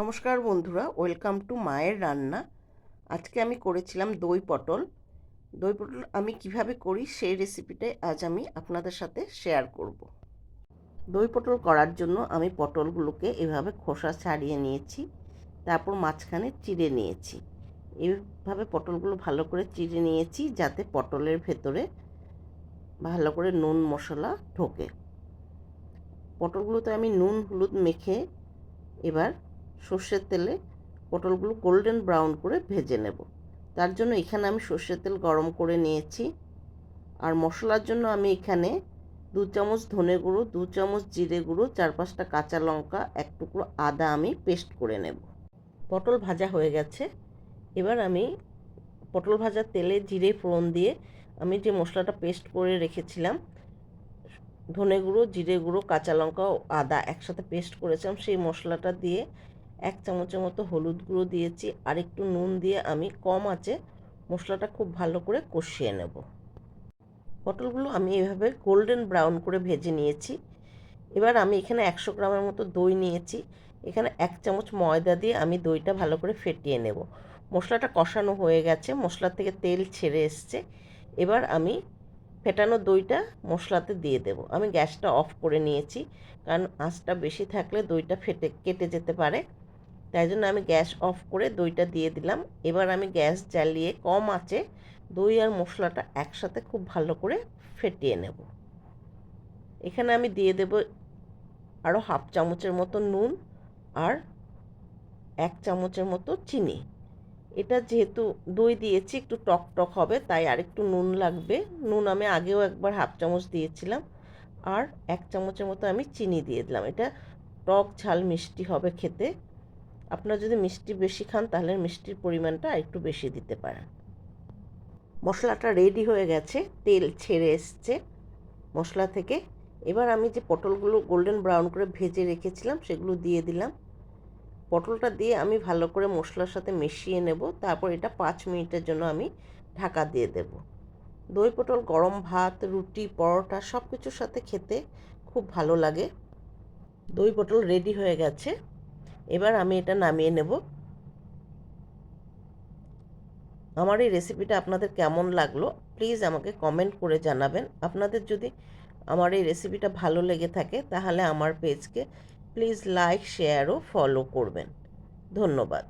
নমস্কার বন্ধুরা, welcome to মায়ের রান্না। আজকে আমি করেছিলাম দই পটল। দই পটল আমি কীভাবে করি সেই রেসিপিটাই আজ আমি আপনাদের সাথে শেয়ার করব। দই পটল করার জন্য আমি পটলগুলোকে এভাবে খোসা ছাড়িয়ে নিয়েছি, তারপর মাঝখানে চিড়ে নিয়েছি। এইভাবে পটলগুলো ভালো করে চিড়ে নিয়েছি যাতে পটলের ভেতরে ভালো করে নুন মশলা ঢোকে। পটলগুলোতে আমি নুন, হলুদ মেখে এবার সর্ষের তেলে পটলগুলো গোল্ডেন ব্রাউন করে ভেজে নেব। তার জন্য এখানে আমি সর্ষের তেল গরম করে নিয়েছি। আর মশলার জন্য আমি এখানে দু চামচ ধনে গুঁড়ো, দু চামচ জিরে গুঁড়ো, চার পাঁচটা কাঁচা লঙ্কা, এক টুকরো আদা আমি পেস্ট করে নেব। পটল ভাজা হয়ে গেছে। এবার আমি পটল ভাজা তেলে জিরে ফোড়ন দিয়ে আমি যে মশলাটা পেস্ট করে রেখেছিলাম, ধনে গুঁড়ো, জিরে গুঁড়ো, কাঁচা লঙ্কা ও আদা একসাথে পেস্ট করেছিলাম, সেই মশলাটা দিয়ে এক চামচের মতো হলুদ গুঁড়ো দিয়েছি, আর একটু নুন দিয়ে আমি কম আঁচে মশলাটা খুব ভালো করে কষিয়ে নেব। পটলগুলো আমি এভাবে গোল্ডেন ব্রাউন করে ভেজে নিয়েছি। এবার আমি এখানে একশো গ্রামের মতো দই নিয়েছি। এখানে এক চামচ ময়দা দিয়ে আমি দইটা ভালো করে ফেটিয়ে নেব। মশলাটা কষানো হয়ে গেছে মশলার থেকে তেল ছেড়ে এসছে। এবার আমি ফেটানো দইটা মশলাতে দিয়ে দেব। আমি গ্যাসটা অফ করে নিয়েছি, কারণ আঁচটা বেশি থাকলে দইটা ফেটে, কেটে যেতে পারে। তাই জন্য আমি গ্যাস অফ করে দইটা দিয়ে দিলাম। এবার আমি গ্যাস জ্বালিয়ে কম আঁচে দই আর মশলাটা একসাথে খুব ভালো করে ফেটিয়ে নেব। এখানে আমি দিয়ে দেব আরও হাফ চামচের মতো নুন আর এক চামচের মতো চিনি। এটা যেহেতু দই দিয়েছি, একটু টক টক হবে, তাই আরেকটু নুন লাগবে। নুন আমি আগেও একবার হাফ চামচ দিয়েছিলাম আর এক চামচের মতো আমি চিনি দিয়ে দিলাম। এটা টক ঝাল মিষ্টি হবে খেতে। আপনারা যদি মিষ্টি বেশি খান, তাহলে মিষ্টির পরিমাণটা একটু বেশি দিতে পারেন। মশলাটা রেডি হয়ে গেছে, তেল ছেড়ে এসছে মশলা থেকে। এবার আমি যে পটলগুলো গোল্ডেন ব্রাউন করে ভেজে রেখেছিলাম, সেগুলো দিয়ে দিলাম। পটলটা দিয়ে আমি ভালো করে মশলার সাথে মিশিয়ে নেব। তারপর এটা পাঁচ মিনিটের জন্য আমি ঢাকা দিয়ে দেব। দই পটল, গরম ভাত, রুটি, পরোটা সব কিছুর সাথে খেতে খুব ভালো লাগে। দই পটল রেডি হয়ে গেছে। এবার আমি এটা নামিয়ে নেব। আমার এই রেসিপিটা আপনাদের কেমন লাগল প্লিজ আমাকে কমেন্ট করে জানাবেন। আপনাদের যদি আমার এই রেসিপিটা ভালো লেগে থাকে, তাহলে আমার পেজকে প্লিজ লাইক শেয়ার ও ফলো করবেন। ধন্যবাদ।